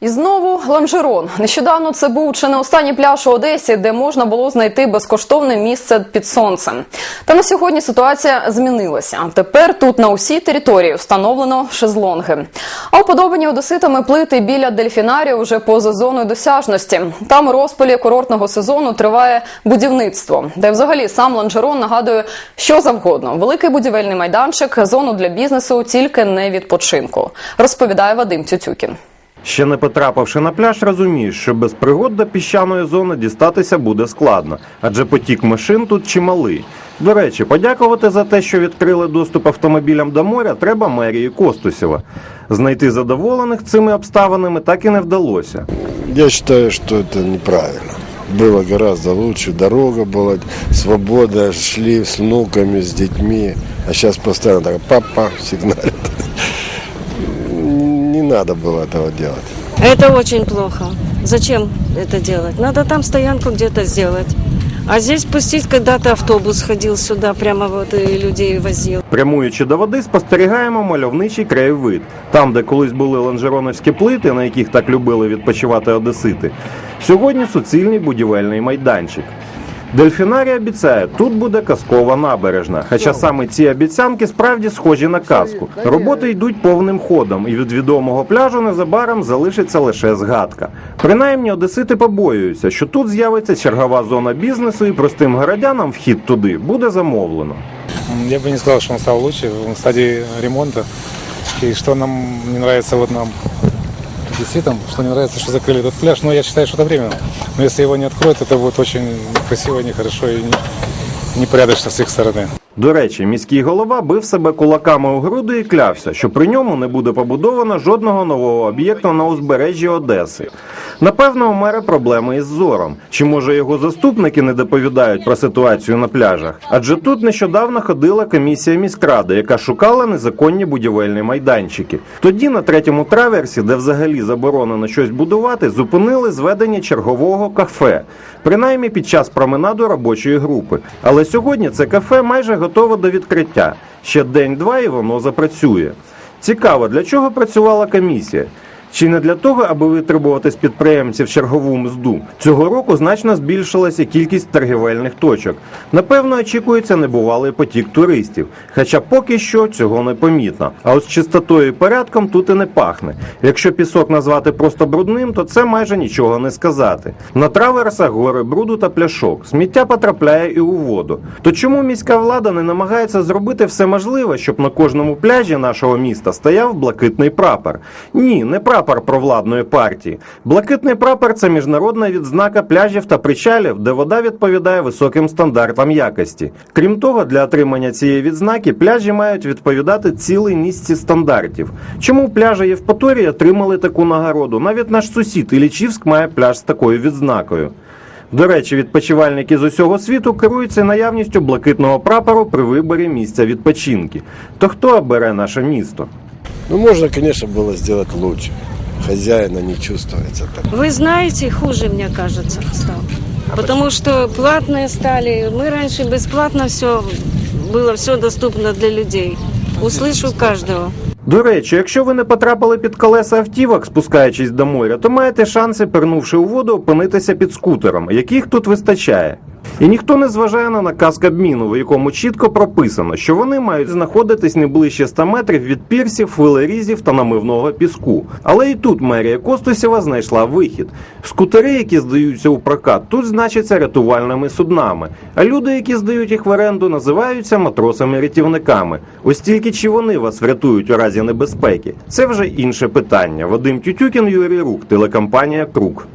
І знову ланжерон. Нещодавно це був чи не останній пляж у Одесі, де можна було знайти безкоштовне місце під сонцем. Та на сьогодні ситуація змінилася. Тепер тут на усій території встановлено шезлонги. А уподобані одеситами плити біля дельфінарію вже поза зоною досяжності. Там розпалі курортного сезону триває будівництво, де взагалі сам ланжерон нагадує що завгодно. Великий будівельний майданчик, зону для бізнесу, тільки не відпочинку. Розповідає Вадим Тютюкін. Ще не потрапивши на пляж, розумієш, що без пригод до піщаної зони дістатися буде складно, адже потік машин тут чималий. До речі, подякувати за те, що відкрили доступ автомобілям до моря, треба мерії Костусєва. Знайти задоволених цими обставинами так і не вдалося. Я считаю, что это неправильно. Было гораздо лучше. Дорога была, свобода, шли с внуками, с детьми. А сейчас постоянно так папа сигналит. Не надо было этого делать. Это очень плохо. Зачем это делать? Надо там стоянку где-то сделать. А здесь пустить когда-то автобус ходил сюда, прямо вот и людей возил. Прямуючи до води, спостерігаємо мальовничий краєвид. Там, де колись були ланжероновські плити, на яких так любили відпочивати одесити, сьогодні суцільний будівельний майданчик. Дельфінарій обіцяє, тут буде казкова набережна. Хоча саме ці обіцянки справді схожі на казку. Роботи йдуть повним ходом, і від відомого пляжу незабаром залишиться лише згадка. Принаймні, одесити побоюються, що тут з'явиться чергова зона бізнесу, і простим городянам вхід туди буде замовлено. Я бы не сказал, что он стал лучше, он в стадии ремонта. И что нам не нравится, вот нам, одесситам, что не нравится, что закрыли этот пляж, но я считаю, что это временно. Но если его не откроют, это будет очень некрасиво, нехорошо и не- непорядочно с их стороны. До речі, міський голова бив себе кулаками у груди і клявся, що при ньому не буде побудовано жодного нового об'єкту на узбережжі Одеси. Напевно, у мера проблеми із зором. Чи може його заступники не доповідають про ситуацію на пляжах? Адже тут нещодавно ходила комісія міськради, яка шукала незаконні будівельні майданчики. Тоді на третьому траверсі, де взагалі заборонено щось будувати, зупинили зведення чергового кафе, принаймні під час променаду робочої групи. Але сьогодні це кафе майже готове до відкриття. Ще день-два і воно запрацює. Цікаво, для чого працювала комісія? Чи не для того, аби витребувати з підприємців чергову мзду? Цього року значно збільшилася кількість торгівельних точок. Напевно, очікується небувалий потік туристів, хоча поки що цього не помітно. А от з чистотою і порядком тут і не пахне. Якщо пісок назвати просто брудним, то це майже нічого не сказати. На траверсах гори бруду та пляшок. Сміття потрапляє і у воду. То чому міська влада не намагається зробити все можливе, щоб на кожному пляжі нашого міста стояв блакитний прапор? Ні, не прапор провладної партії. Блакитний прапор це міжнародна відзнака пляжів та причалів, де вода відповідає високим стандартам якості. Крім того, для отримання цієї відзнаки пляжі мають відповідати цілій низці стандартів. Чому пляжі Євпаторії отримали таку нагороду? Навіть наш сусід Ілічівськ має пляж з такою відзнакою. До речі, відпочивальники з усього світу керуються наявністю блакитного прапору при виборі місця відпочинки. То хто обере наше місто? Ну, можно, конечно, было сделать лучше. Хозяина не чувствуется так. Вы знаете, хуже, мне кажется, стало. Потому что платные стали. Мы раньше бесплатно все было все доступно для людей. Услышу каждого. До речі, якщо ви не потрапили під колеса автівок, спускаючись до моря, то маєте шанси, пирнувши у воду, опинитися під скутером, яких тут вистачає. І ніхто не зважає на наказ Кабміну, в якому чітко прописано, що вони мають знаходитись не ближче 100 метрів від пірсів, хвилерізів та намивного піску. Але і тут мерія Костусєва знайшла вихід. Скутери, які здаються у прокат, тут значаться рятувальними суднами. А люди, які здають їх в оренду, називаються матросами-рятівниками. Ось тільки чи вони вас врятують у разі небезпеки? Це вже інше питання. Вадим Тютюкін, Юрій Рук, телекомпанія Крук.